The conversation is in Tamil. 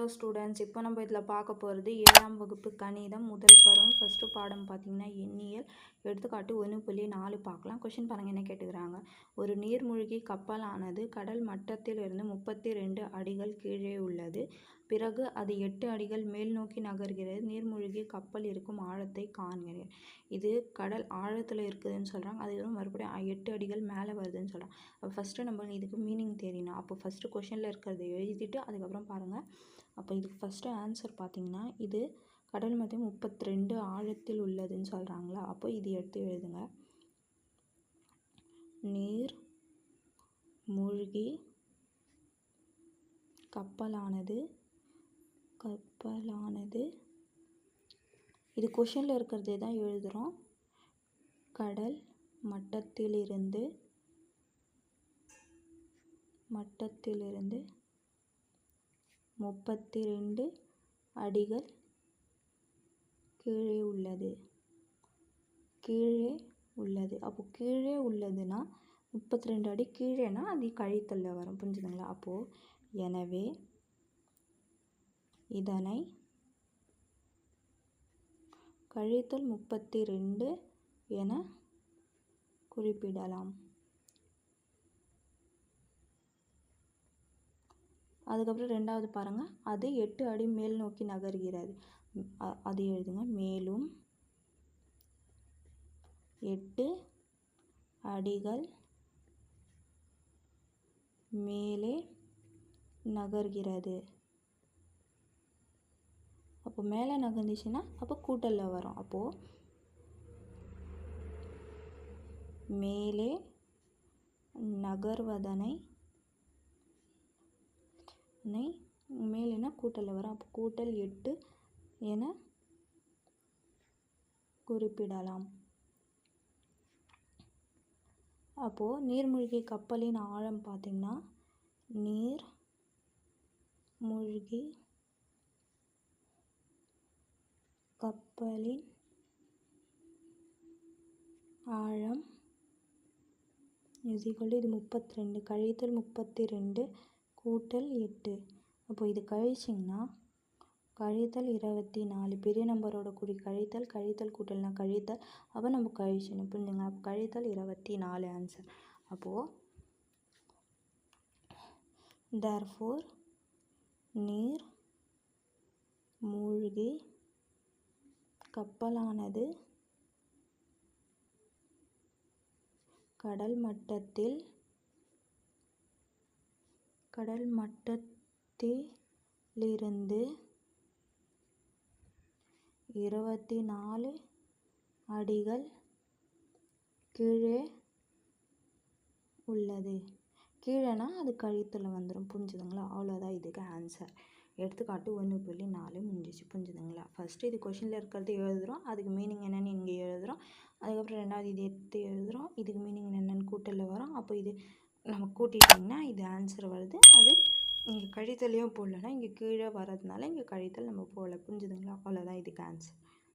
ஹலோ ஸ்டூடெண்ட்ஸ் இப்போ நம்ம இதில் பார்க்க போகிறது ஏழாம் வகுப்பு கணிதம் முதல் பருவம். ஃபஸ்ட்டு பாடம் பார்த்திங்கன்னா எண்ணியல். எடுத்துக்காட்டு ஒன்று புள்ளி நாலு பார்க்கலாம். கொஷின் பாருங்கள் என்ன கேட்டுக்கிறாங்க? ஒரு நீர்மூழ்கி கப்பலானது கடல் மட்டத்திலிருந்து முப்பத்தி ரெண்டு அடிகள் கீழே உள்ளது. பிறகு அது எட்டு அடிகள் மேல் நோக்கி நகர்கிறது. நீர்மூழ்கி கப்பல் இருக்கும் ஆழத்தை காண்கிறேன் இது கடல் ஆழத்தில் இருக்குதுன்னு சொல்கிறாங்க அதுக்கப்புறம் மறுபடியும் எட்டு அடிகள் மேலே வருதுன்னு சொல்கிறாங்க அப்போ ஃபஸ்ட்டு நம்ம இதுக்கு மீனிங் தெரியணும் அப்போ ஃபஸ்ட்டு கொஷனில் இருக்கிறத எழுதிட்டு அதுக்கப்புறம் பாருங்கள் அப்போ இதுக்கு ஃபஸ்ட்டு ஆன்சர் பார்த்தீங்கன்னா இது கடல் மத்தியம் முப்பத்தி ரெண்டு ஆழத்தில் உள்ளதுன்னு சொல்கிறாங்களா அப்போ இது எடுத்து எழுதுங்க. நீர் மூழ்கி கப்பலானது கப்பலானது. இது கொஷனில் இருக்கிறதே தான் எழுதுகிறோம் கடல் மட்டத்திலிருந்து மட்டத்திலிருந்து முப்பத்தி ரெண்டு அடிகள் கீழே உள்ளது. கீழே உள்ளது. அப்போது கீழே உள்ளதுன்னா முப்பத்தி ரெண்டு அடி கீழேனா அது கழித்தல்ல வரும். புரிஞ்சுதுங்களா? அப்போது எனவே இதனை கழித்தல் முப்பத்தி ரெண்டு என குறிப்பிடலாம். அதுக்கப்புறம் ரெண்டாவது பாருங்கள் அது எட்டு அடி மேல் நோக்கி நகர்கிறது. அது எழுதுங்க. மேலும் எட்டு அடிகள் மேலே நகர்கிறது. அப்போ மேலே நகர்ந்துச்சுன்னா அப்போ கூட்டலில் வரும். அப்போது மேலே நகர்வதனை மேலேனா கூட்டலில் வரும் அப்போ கூட்டல் எட்டு என குறிப்பிடலாம். அப்போது நீர்மூழ்கி கப்பலின் ஆழம் பார்த்திங்கன்னா நீர் மூழ்கி கப்பலின் ஆழம் இது முப்பத்தி ரெண்டு. கழித்தல் முப்பத்தி ரெண்டு கூட்டல் எட்டு. அப்போ இது கழிச்சிங்கன்னா கழித்தல் இருபத்தி நாலு பெரிய நம்பரோட குறி கழித்தல் கழித்தல் கூட்டல்னா கழித்தல். அப்போ நம்ம கழிச்சணும் புரிஞ்சுங்க அப்போ கழித்தல் இருபத்தி நாலு ஆன்சர் அப்போது தேர்ஃபோர் நீர் மூழ்கி கப்பலானது கடல் மட்டத்தில் கடல் மட்டத்திலிருந்து இருபத்தி நாலு அடிகள் கீழே உள்ளது. கீழேனா அது கழுத்தில் வந்துடும் புரிஞ்சுதுங்களா? அவ்வளோதான் இதுக்கு ஆன்சர் எடுத்துக்காட்டு ஒன்று புள்ளி நாலு முடிஞ்சிச்சு. புரிஞ்சுதுங்களா? ஃபஸ்ட்டு இது கொஷினில் இருக்கிறது எழுதுகிறோம் அதுக்கு மீனிங் என்னென்னு இங்கே எழுதுகிறோம் அதுக்கப்புறம் ரெண்டாவது இது எடுத்து எழுதுகிறோம் இதுக்கு மீனிங் என்னென்னு கூட்டலில் வரும். அப்போ இது நம்ம கூட்டிட்டிங்கன்னா இது ஆன்சர் வருது. அது இங்கே கழித்தலையும் போடலன்னா இங்கே கீழே வரதுனால இங்கே கழித்தல் நம்ம போடல. புரிஞ்சுதுங்களா? அவ்வளோதான் இதுக்கு ஆன்சர்